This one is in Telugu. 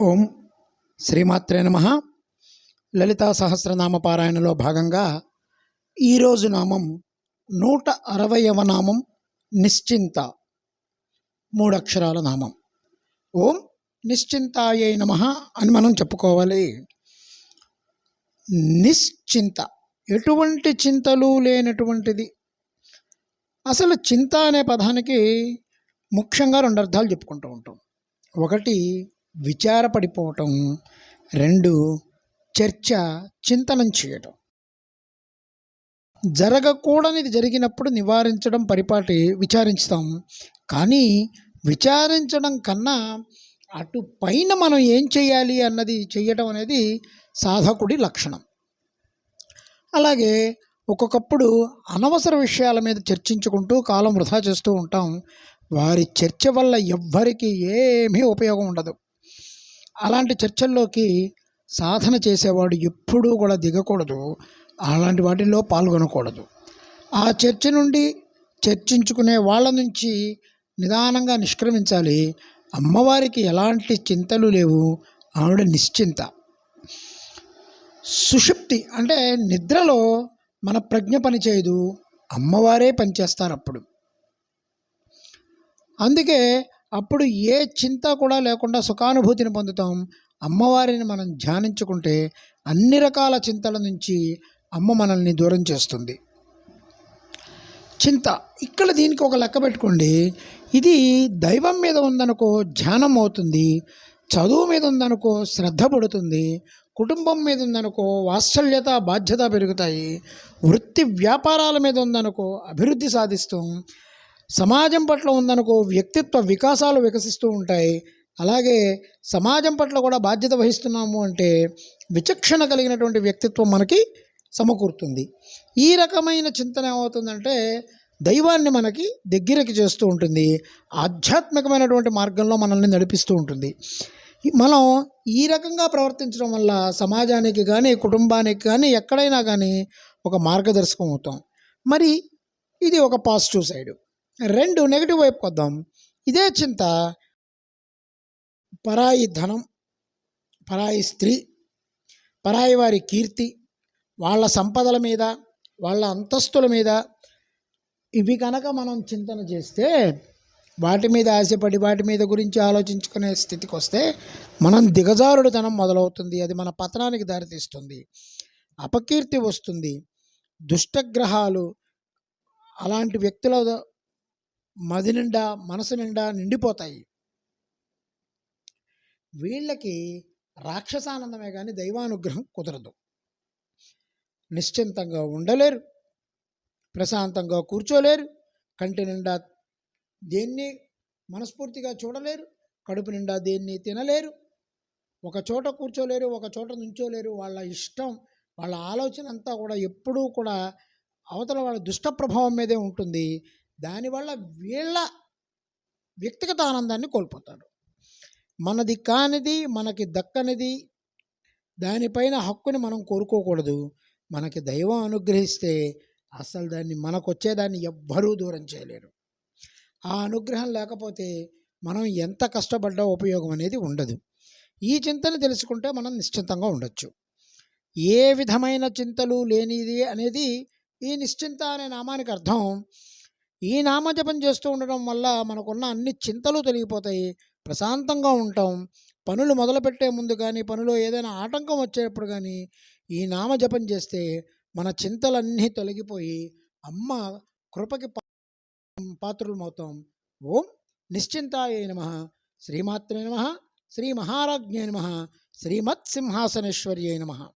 ఓం శ్రీమాత్రే నమ. లలితా సహస్రనామ పారాయణలో భాగంగా ఈరోజు నామం నూట అరవయవ నామం నిశ్చింత. మూడక్షరాల నామం. ఓం నిశ్చింతాయే నమ అని మనం చెప్పుకోవాలి. నిశ్చింత. ఎటువంటి చింతలు లేనటువంటిది. అసలు చింత అనే పదానికి ముఖ్యంగా రెండు అర్థాలు చెప్పుకుంటూ ఉంటాం. ఒకటి విచారపడిపోవటం రెండు చర్చ చింతనం చేయటం. జరగకూడనిది జరిగినప్పుడు నివారించడం పరిపాటి విచారించుతాం కానీ విచారించడం కన్నా అటు పైన మనం ఏం చేయాలి అన్నది చేయటం అనేది సాధకుడి లక్షణం. అలాగే ఒక్కొక్కప్పుడు అనవసర విషయాల మీద చర్చించుకుంటూ కాలం వృధా చేస్తూ ఉంటాం. వారి చర్చ వల్ల ఎవ్వరికీ ఏమీ ఉపయోగం ఉండదు. అలాంటి చర్చల్లోకి సాధన చేసేవాడు ఎప్పుడూ కూడా దిగకూడదు. అలాంటి వాటిల్లో పాల్గొనకూడదు. ఆ చర్చ నుండి చర్చించుకునే వాళ్ళ నుంచి నిదానంగా నిష్క్రమించాలి. అమ్మవారికి ఎలాంటి చింతలు లేవు. ఆవిడ నిశ్చింత. సుషుప్తి అంటే నిద్రలో మన ప్రజ్ఞ పనిచేయదు అమ్మవారే పనిచేస్తారు అప్పుడు. అందుకే అప్పుడు ఏ చింత కూడా లేకుండా సుఖానుభూతిని పొందుతాం. అమ్మవారిని మనం ధ్యానించుకుంటే అన్ని రకాల చింతల నుంచి అమ్మ మనల్ని దూరం చేస్తుంది. చింత ఇక్కడ దీనికి ఒక లెక్క పెట్టుకోండి. ఇది దైవం మీద ఉందనుకో ధ్యానం అవుతుంది చదువు మీద ఉందనుకో శ్రద్ధ పడుతుంది కుటుంబం మీద ఉందనుకో వాత్సల్యత బాధ్యత పెరుగుతాయి వృత్తి వ్యాపారాల మీద ఉందనుకో అభివృద్ధి సాధిస్తాం. సమాజం పట్ల ఉందనుకో వ్యక్తిత్వ వికాసాలు వికసిస్తూ ఉంటాయి. అలాగే సమాజం పట్ల కూడా బాధ్యత వహిస్తున్నాము అంటే విచక్షణ కలిగినటువంటి వ్యక్తిత్వం మనకి సమకూరుతుంది. ఈ రకమైన చింతన ఏమవుతుందంటే దైవాన్ని మనకి దగ్గరికి చేస్తూ ఉంటుంది. ఆధ్యాత్మికమైనటువంటి మార్గంలో మనల్ని నడిపిస్తూ ఉంటుంది. మనం ఈ రకంగా ప్రవర్తించడం వల్ల సమాజానికి కానీ కుటుంబానికి కానీ ఎక్కడైనా కానీ ఒక మార్గదర్శకం అవుతాం. మరి ఇది ఒక పాజిటివ్ సైడ్. రెండు నెగిటివ్ వైపుకి వద్దాం. ఇదే చింత పరాయి ధనం పరాయి స్త్రీ పరాయి వారి కీర్తి వాళ్ళ సంపదల మీద వాళ్ళ అంతస్తుల మీద. ఇవి కనుక మనం చింతన చేస్తే వాటి మీద ఆశపడి వాటి మీద గురించి ఆలోచించుకునే స్థితికి వస్తే మనం దిగజారుడుతనం మొదలవుతుంది. అది మన పతనానికి దారితీస్తుంది. అపకీర్తి వస్తుంది. దుష్టగ్రహాలు అలాంటి వ్యక్తుల మది నిండా మనసు నిండా నిండిపోతాయి. వీళ్ళకి రాక్షసానందమే కానీ దైవానుగ్రహం కుదరదు. నిశ్చింతంగా ఉండలేరు. ప్రశాంతంగా కూర్చోలేరు. కంటి నిండా దేన్ని మనస్ఫూర్తిగా చూడలేరు. కడుపు నిండా దేన్ని తినలేరు. ఒక చోట కూర్చోలేరు ఒక చోట నుంచోలేరు. వాళ్ళ ఇష్టం వాళ్ళ ఆలోచన అంతా కూడా ఎప్పుడూ కూడా అవతల వాళ్ళ దుష్ట ప్రభావం మీదే ఉంటుంది. దానివల్ల వీళ్ళ వ్యక్తిగత ఆనందాన్ని కోల్పోతారు. మనది కానిది మనకి దక్కనిది దానిపైన హక్కుని మనం కోరుకోకూడదు. మనకి దైవం అనుగ్రహిస్తే అసలు దాన్ని మనకు వచ్చేదాన్ని ఎవ్వరూ దూరం చేయలేరు. ఆ అనుగ్రహం లేకపోతే మనం ఎంత కష్టపడ్డా ఉపయోగం అనేది ఉండదు. ఈ చింతను తెలుసుకుంటే మనం నిశ్చింతంగా ఉండొచ్చు. ఏ విధమైన చింతలు లేనిది అనేది ఈ నిశ్చింత అనే నామానికి అర్థం ఈ నామజపం చేస్తూ ఉండడం వల్ల మనకున్న అన్ని చింతలు తొలగిపోతాయి. ప్రశాంతంగా ఉంటాం. పనులు మొదలుపెట్టే ముందు కానీ పనిలో ఏదైనా ఆటంకం వచ్చేటప్పుడు కానీ ఈ నామజపం చేస్తే మన చింతలన్నీ తొలగిపోయి అమ్మ కృపకి పాత్రులమవుతాం. ఓం నిశ్చింతాయ నమ. శ్రీమాత్రే నమ. శ్రీ మహారాజ్ఞే నమ. శ్రీమత్ సింహాసనేశ్వర్యై నమ.